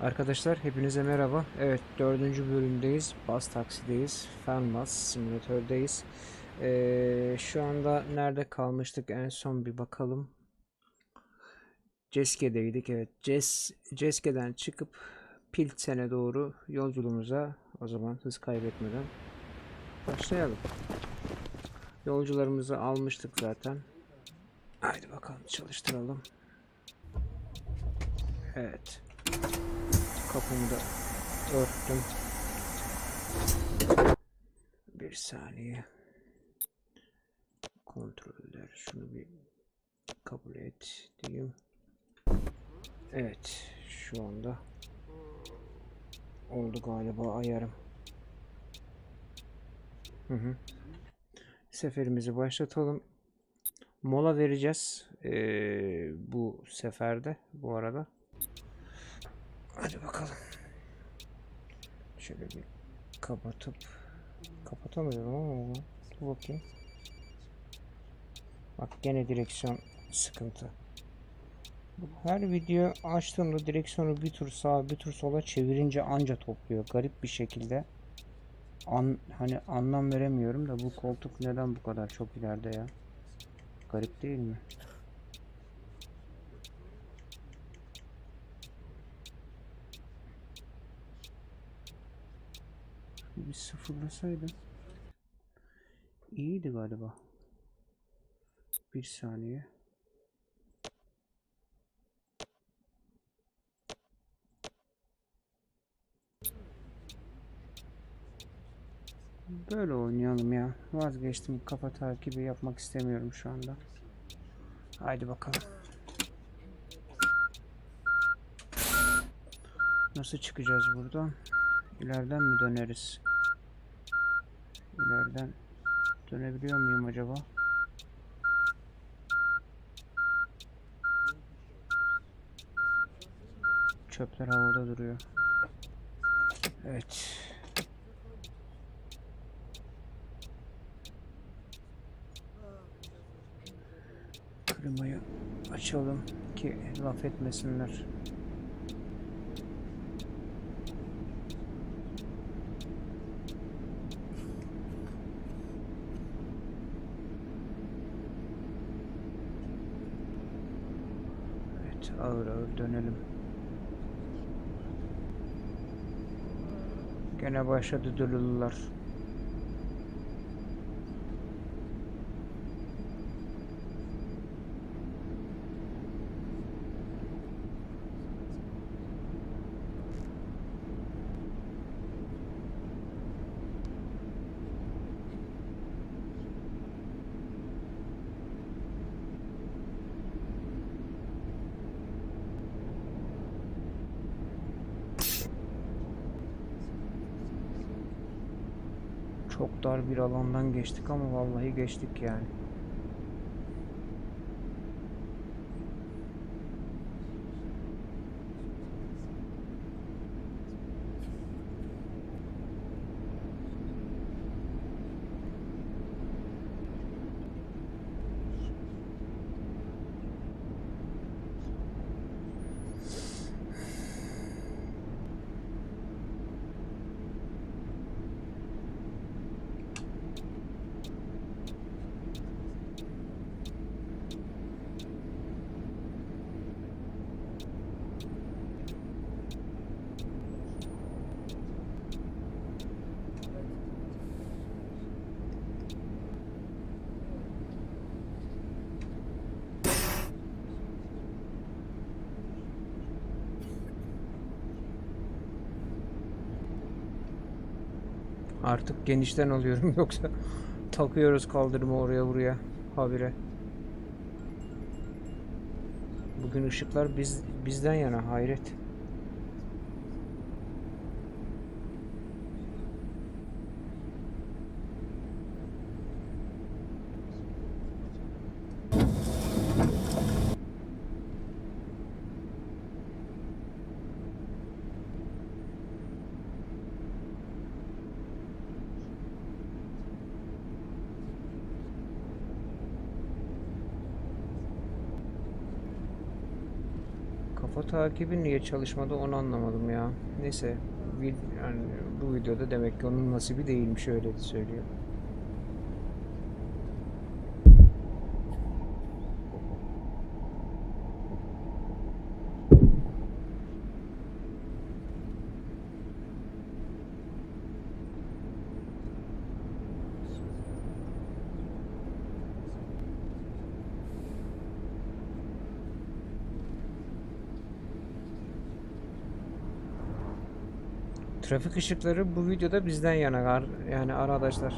Arkadaşlar hepinize merhaba. Evet dördüncü bölümdeyiz. Bas taksideyiz. Fenbus simülatördeyiz. Ee, şu anda nerede kalmıştık en son bir bakalım. Ceske'deydik. Evet Ces, Ceske'den çıkıp Pilsen'e doğru yolculuğumuza o zaman hız kaybetmeden başlayalım. Yolcularımızı almıştık zaten. Haydi bakalım çalıştıralım. Evet. Kapımı da örttüm. Bir saniye. Kontroller. Şunu bir kabul et diyeyim. Evet. Şu anda oldu galiba ayarım. Hı hı. Seferimizi başlatalım. Mola vereceğiz ee, bu seferde bu arada. Hadi bakalım. Şöyle bir kapatıp kapatamıyorum ama bakayım. Bak gene direksiyon sıkıntı. Her video açtığımda direksiyonu bir tur sağa bir tur sola çevirince anca topluyor. Garip bir şekilde. An, hani anlam veremiyorum da bu koltuk neden bu kadar çok ileride ya? Garip değil mi? Bir sıfırlasaydım. İyiydi galiba. Bir saniye. Böyle oynayalım ya. Vazgeçtim. Kafa takibi yapmak istemiyorum şu anda. Haydi bakalım. Nasıl çıkacağız buradan? İleriden mi döneriz? İleriden dönebiliyor muyum acaba? Çöpler havada duruyor. Evet. Klimayı açalım ki laf etmesinler. Evet, ağır ağır dönelim. Gene başladı dölülüler. Çok dar bir alandan geçtik ama vallahi geçtik yani. Artık genişten alıyorum yoksa takıyoruz kaldırımı oraya buraya habire. Bugün ışıklar biz bizden yana hayret. Takibi niye çalışmadı onu anlamadım ya. Neyse. yani bu videoda demek ki onun nasibi değilmiş öyle söylüyor. Trafik ışıkları bu videoda bizden yana yani arkadaşlar.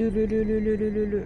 Dülülülülülülü.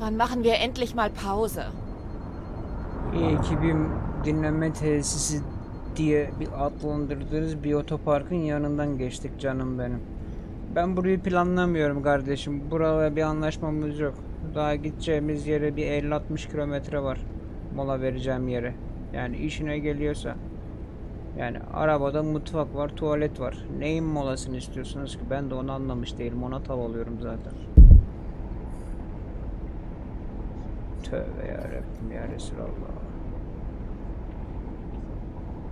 Wann machen wir endlich mal Pause? İyi ki bir dinlenme tesisi diye bir adlandırdığınız bir otoparkın yanından geçtik canım benim. Ben burayı planlamıyorum kardeşim. Buraya bir anlaşmamız yok. Daha gideceğimiz yere bir 50-60 kilometre var. Mola vereceğim yere. Yani işine geliyorsa. Yani arabada mutfak var, tuvalet var. Neyin molasını istiyorsunuz ki? Ben de onu anlamış değilim. Ona tav alıyorum zaten. Tövbe yarabbim ya Resulallah.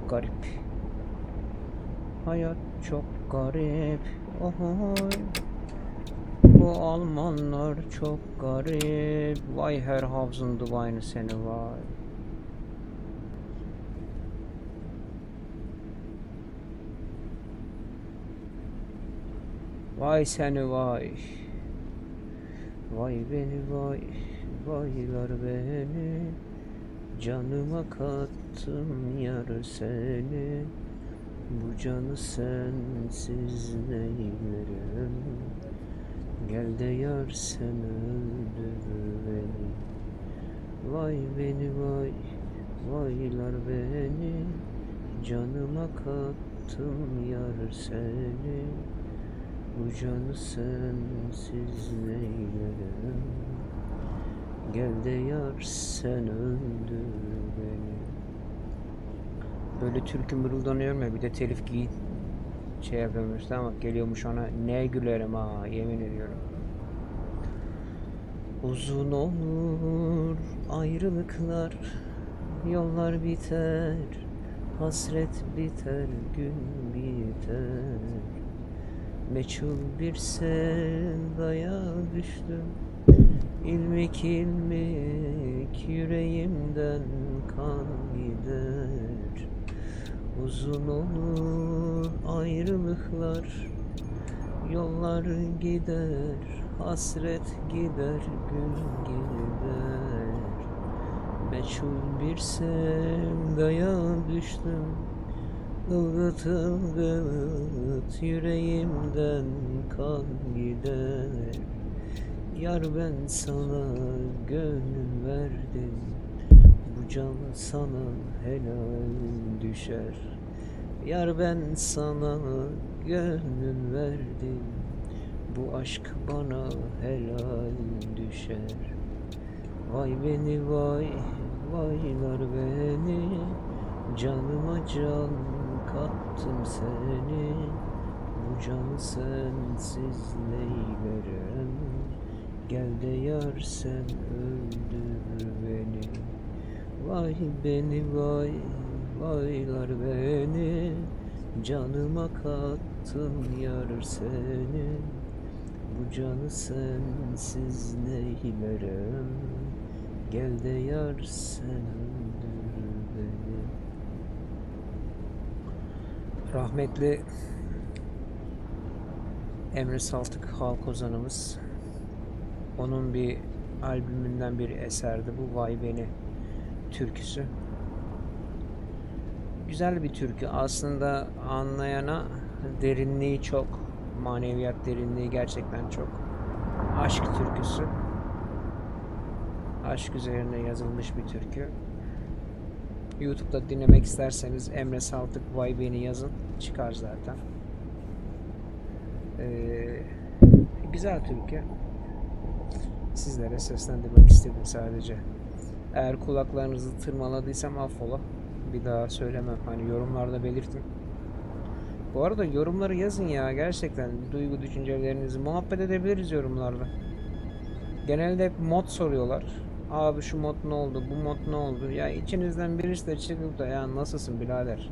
Garip. Hayat çok garip. Ohoy. Bu Almanlar çok garip. Vay her havzun dubayını seni vay. Vay seni vay. Vay beni vay. Vaylar beni. Canıma kattım yar seni. Bu canı sensiz neylerim. Gel de yar sen öldür beni. Vay beni vay. Vaylar beni. Canıma kattım yar seni. Bu canı sensiz neylerim. Gel de yar sen öldür beni. Böyle türkü mırıldanıyorum ya bir de telif giy şey yapıyormuş ama geliyormuş ona ne gülerim ha yemin ediyorum. Uzun olur ayrılıklar Yollar biter Hasret biter Gün biter Meçhul bir sevdaya düştüm İlmik ilmik yüreğimden kan gider. Uzun olur ayrılıklar Yollar gider, hasret gider, gün gider. Meçhul bir sevdaya düştüm. Ilgıt ılgıt yüreğimden kan gider Yar ben sana gönül verdim Bu can sana helal düşer. Yar ben sana gönül verdim Bu aşk bana helal düşer. Vay beni vay vaylar beni Canıma can kattım seni. Bu canı sensiz neylerim Gel de yar sen öldür beni. Vay beni vay vaylar beni. Canıma kattım yar seni. Bu canı sensiz neylerim Gel de yar sen öldür beni. Rahmetli Emre Saltık halk ozanımız onun bir albümünden bir eserdi bu Vay Beni türküsü. Güzel bir türkü. Aslında anlayana derinliği çok. Maneviyat derinliği gerçekten çok. Aşk türküsü. Aşk üzerine yazılmış bir türkü. YouTube'da dinlemek isterseniz Emre Saltık Vay Beni yazın. Çıkar zaten. Ee, güzel türkü sizlere seslendirmek istedim sadece. Eğer kulaklarınızı tırmaladıysam affola. Bir daha söylemem. Hani yorumlarda belirtin. Bu arada yorumları yazın ya gerçekten duygu düşüncelerinizi muhabbet edebiliriz yorumlarda. Genelde hep mod soruyorlar. Abi şu mod ne oldu, bu mod ne oldu? Ya içinizden birisi de çıkıp da ya nasılsın birader?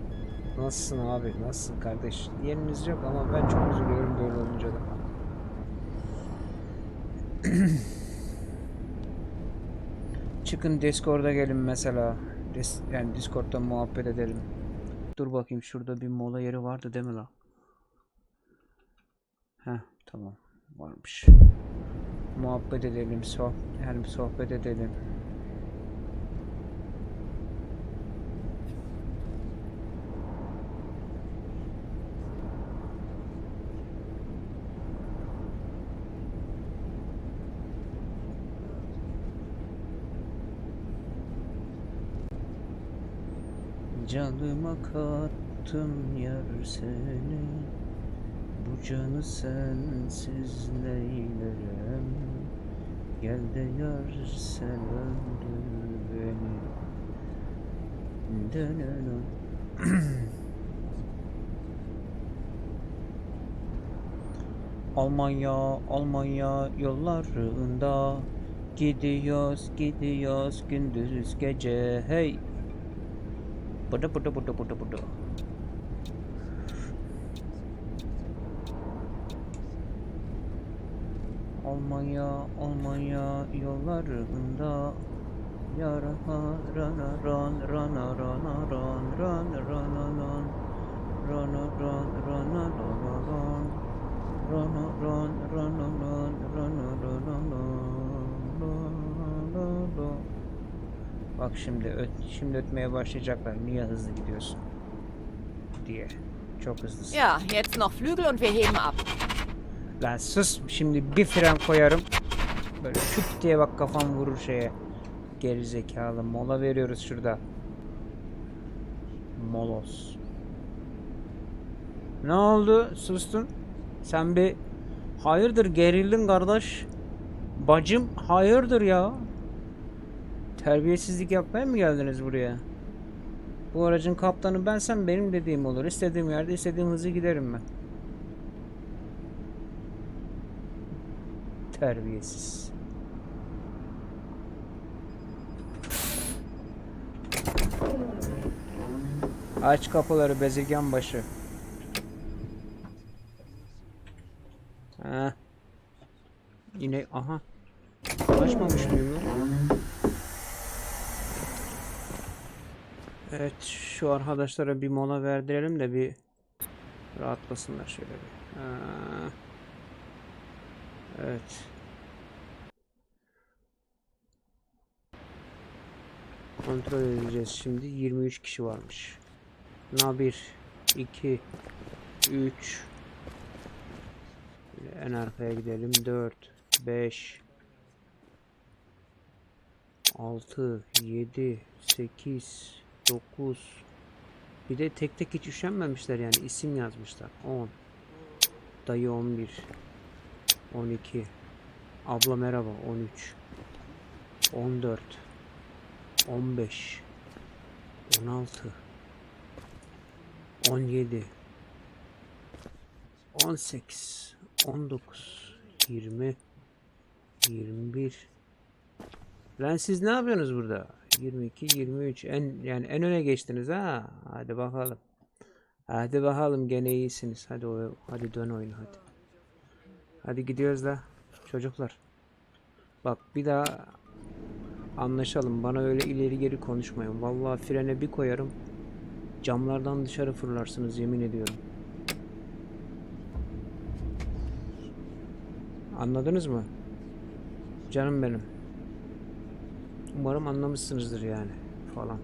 Nasılsın abi, nasılsın kardeş? Diyeniniz yok ama ben çok üzülüyorum böyle olunca da. Çıkın Discord'a gelin mesela. Dis yani Discord'da muhabbet edelim. Dur bakayım şurada bir mola yeri vardı değil mi la? Heh tamam varmış. Muhabbet edelim, soh yani sohbet edelim. Canıma kattım yar seni. Bu canı sensiz neylerim Gel de yar sen öldür beni. Dönene Almanya, Almanya yollarında. Gidiyoruz, gidiyoruz gündüz gece. Hey Bıdı bıdı bıdı bıdı bıdı. Almanya, Almanya yollarında Yara ran rana rana ran ran rana ran Rana ran rana rana ran Rana ran rana ran rana rana ran Bak şimdi öt, şimdi ötmeye başlayacaklar. Niye hızlı gidiyorsun? diye. Çok hızlısın. Ja, jetzt noch Flügel und wir heben ab. Lan sus. Şimdi bir fren koyarım. Böyle küt diye bak kafam vurur şeye. Geri zekalı. Mola veriyoruz şurada. Molos. Ne oldu? Sustun. Sen bir hayırdır gerildin kardeş. Bacım hayırdır ya. Terbiyesizlik yapmaya mı geldiniz buraya? Bu aracın kaptanı bensem benim dediğim olur. İstediğim yerde istediğim hızı giderim ben. Terbiyesiz. Aç kapıları bezirgen başı. Ha. Yine aha. Açmamış mıyım lan? Evet şu arkadaşlara bir mola verdirelim de bir rahatlasınlar şöyle bir. Ha. Evet. Kontrol edeceğiz şimdi. 23 kişi varmış. Na 1 2 3 En arkaya gidelim. 4 5 6, 7, 8, 9. Bir de tek tek hiç üşenmemişler yani isim yazmışlar. 10. Dayı 11. 12. Abla merhaba 13. 14. 15. 16. 17. 18. 19. 20. 21. Lan siz ne yapıyorsunuz burada? 22, 23. En yani en öne geçtiniz ha. Hadi bakalım. Hadi bakalım gene iyisiniz. Hadi o hadi dön oyunu hadi. Hadi gidiyoruz da çocuklar. Bak bir daha anlaşalım. Bana öyle ileri geri konuşmayın. Vallahi frene bir koyarım. Camlardan dışarı fırlarsınız yemin ediyorum. Anladınız mı? Canım benim. Umarım anlamışsınızdır yani falan.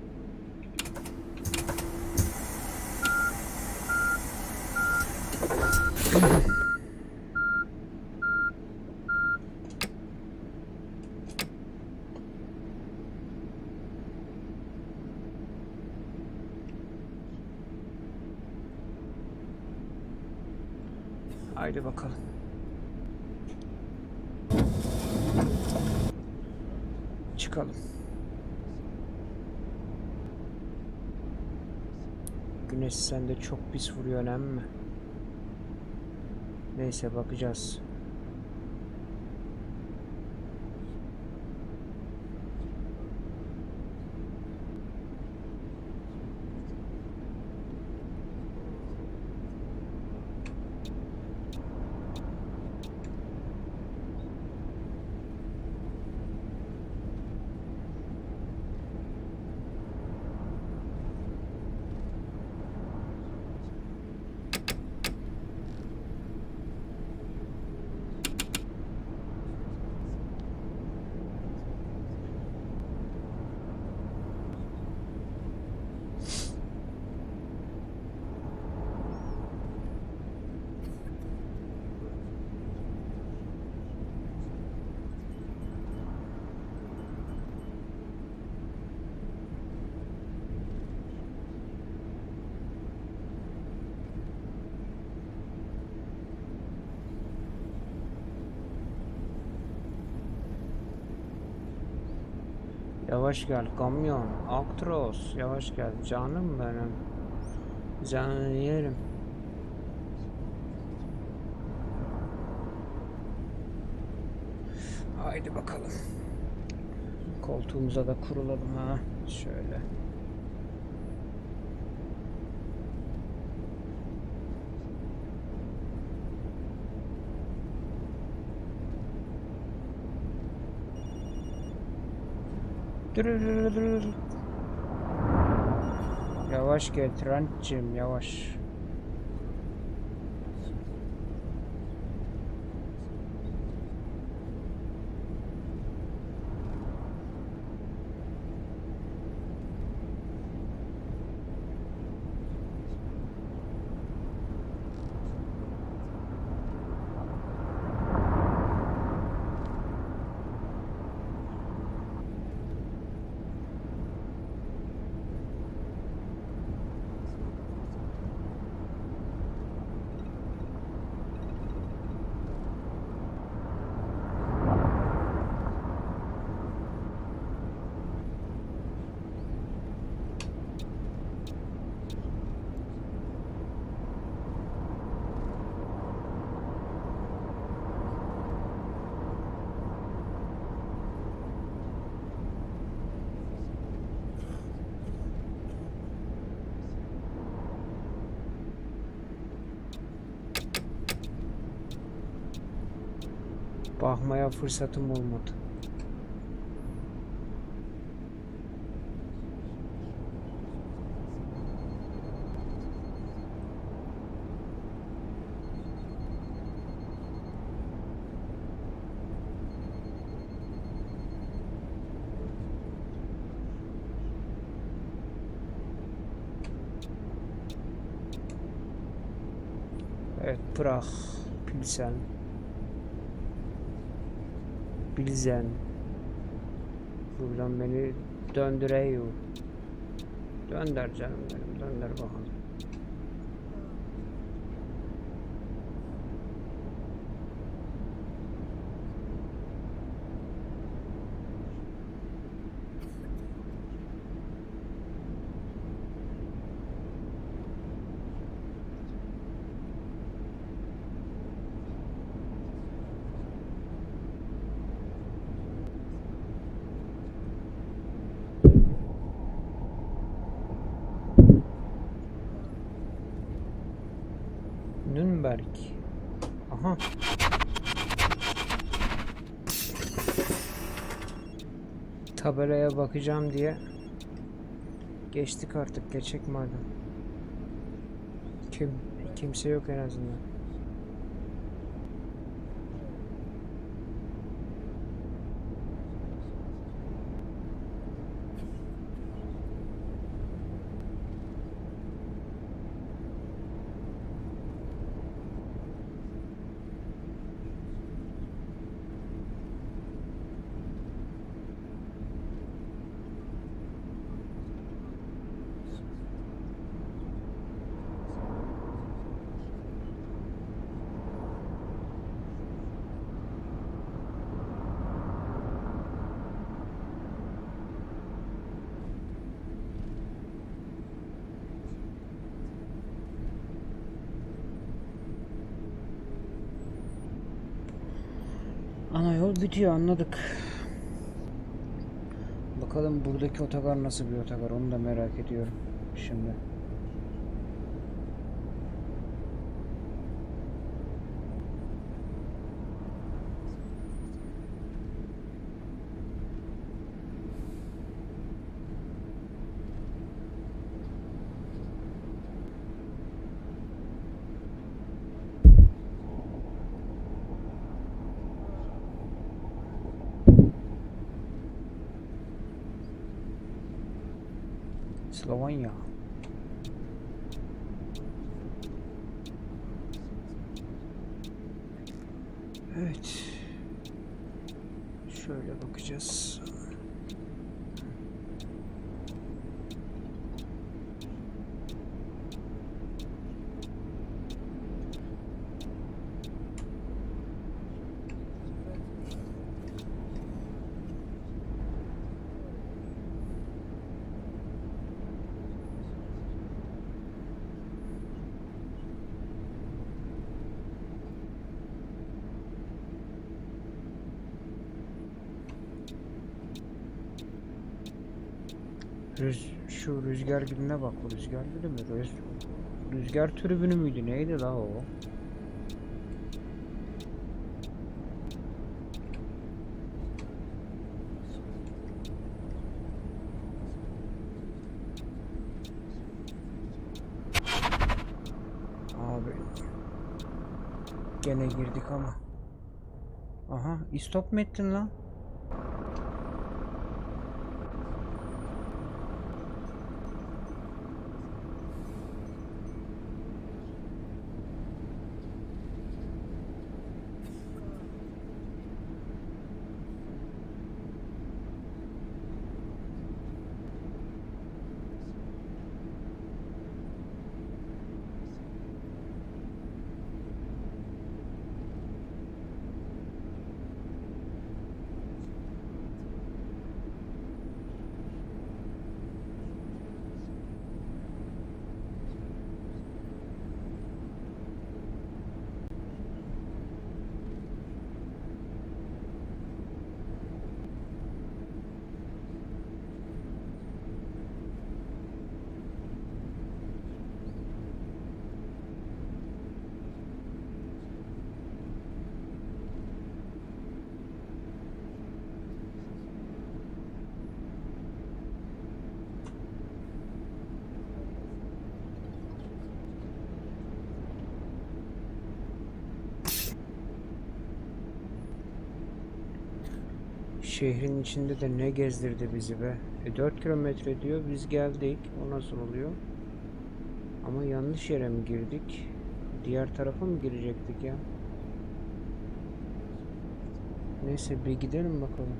Haydi bakalım. Güneş sende çok pis vuruyor önemli mi? Neyse bakacağız. Yavaş gel kamyon. Aktros. Yavaş gel. Canım benim. Canını yerim. Haydi bakalım. Koltuğumuza da kurulalım ha. Şöyle. Yavaş gel Trent'cim yavaş. Bakmaya fırsatım olmadı. Evet, Prag, Pilsen, Bilzen, Buradan beni döndürüyor. Dönder canım benim. Dönder bakalım. Bakacağım diye geçtik artık geçecek madem. Kim kimse yok en azından. Ana yol bitiyor anladık. Bakalım buradaki otogar nasıl bir otogar onu da merak ediyorum şimdi. Yeah. Rüz şu rüzgar gülüne bak bu rüzgar gülü mü? Rüz rüzgar türbünü müydü neydi la o? Abi gene girdik ama. Aha istop mu ettin lan? Şehrin içinde de ne gezdirdi bizi be. E 4 kilometre diyor biz geldik. O nasıl oluyor? Ama yanlış yere mi girdik? Diğer tarafa mı girecektik ya? Neyse bir gidelim bakalım.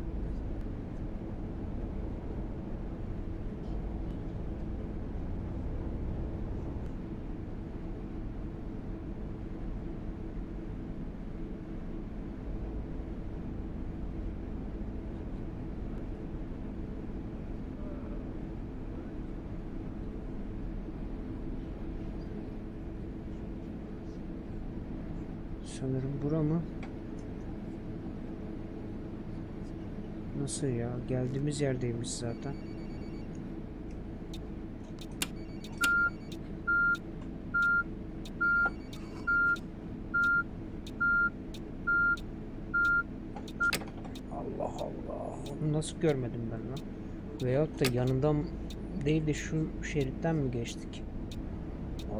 Sanırım. Bura mı? Nasıl ya? Geldiğimiz yerdeymiş zaten. Allah Allah. Onu nasıl görmedim ben lan? Veyahut da yanından değil de şu şeritten mi geçtik?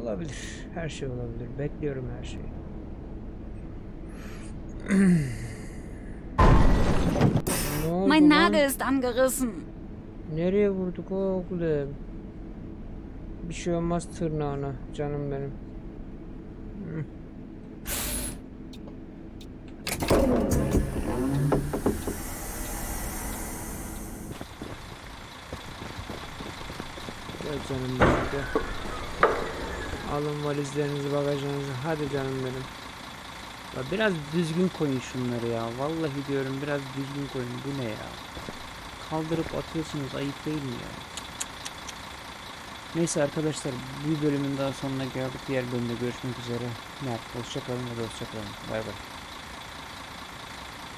Olabilir. Her şey olabilir. Bekliyorum her şeyi. Ne oldu Mein lan? Nagel ist angerissen. Nereye vurduk oğlum? Bir şey olmaz tırnağına canım benim. Gel canım benim gel. Alın valizlerinizi bagajınızı hadi canım benim. Ya biraz düzgün koyun şunları ya. Vallahi diyorum biraz düzgün koyun. Bu ne ya? Kaldırıp atıyorsunuz ayıp değil mi ya? Neyse arkadaşlar bir bölümün daha sonuna geldik. Diğer bölümde görüşmek üzere. Mert hoşçakalın ve hoşçakalın. Bay bay.